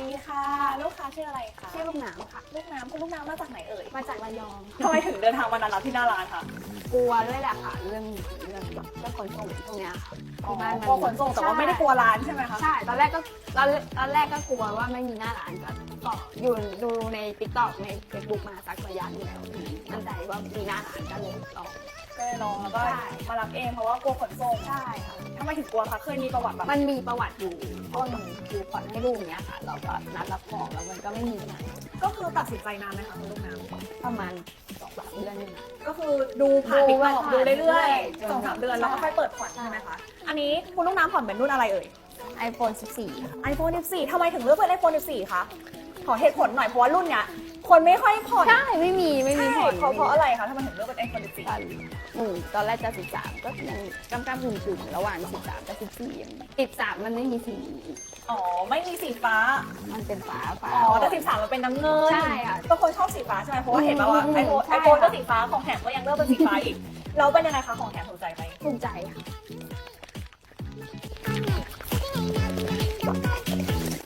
ดีค่ะ ลูกค้าชื่ออะไรคะชื่อลูกหนามค่ะ ลูกน้ำคุณลูกน้ำมาจากไหนเอ่ยมาจากระยองทำไมถึงเดินทางมานัดรับที่หน้าร้านคะกลัวด้วยแหละค่ะ เรื่องเรื่องแบบเรื่องขนส่งพวกเนี้ยค่ะที่บ้านมักลัวขนส่งแต่ว่าไม่ได้กลัวร้านใช่ไหมคะใช่ตอนแรกก็ตอนตอนแรกก็กลัวว่าไม่มีหน้าร้านก็ก็อยู่ดูในติ๊กต็อกในเฟซบุ๊กมาสักระยะหนึงแล้วมั่นใจว่ามีหน้าร้านก็เลยลอง ก็เลยลองแล้วก็ใช่ มารับเองเพราะว่ากลัวขนส่งใช่ค่ะ ทำไมถึงกลัวคะเคยมีประวัติแบบมันมีประวัติอยู่ต้นคือผ่อนให้ลูกเนี้ยค่ะ เราก็นัดรับของแล้วมันก็ไม่มีนะก็คือตัดสินใจนานไหมคะคุณลูกน้ประมาณสองสามเดือนนี่นะำก็คือดูผ่านดูติ๊กต็อกผ่านดูเรื่อยจน ๆสองสามเดือนแล้วก็ใช่ค่อยเปิดผ่อนใช่ไหมคะอันนี้คุณลูกน้ำผ่อนเป็นรุ่นอะไรเอ่ย iPhone 14ค่ะ iPhone 14ทำไมถึงเลือกเป็น iPhone 14คะขอเหตุผลหน่อยเพราะว่ารุ่นเนี้ยคนไม่ค่อยผ่อน ใช่ ไม่มี ไม่มีใช่ผ่ อนเพราะเพราะอะไรคะทำไมถึงเลือกเป็น iPhone ตอนอืมตอนแรกจะ13ก็ยังกำกำกึ่งกึ่งๆระหว่าง13กับ14ยัง13มันไม่มีสี14อ๋อไม่มีสีฟ้า มันเป็นฟ้าฟ้าอ๋อแต่13มันเป็นน้ำเงินใช่ค่ะก็คนชอบสีฟ้าใช่ไหมเพราะว่าเห็นมาว่าอืมไอโฟนใช่ไอโฟนค่ะก็สีฟ้าของแถมก็ยังเลือกเป็นสีฟ้าอีกเราเป็นยังไงคะของแถมถูกใจไหมภูมิใจค่ะ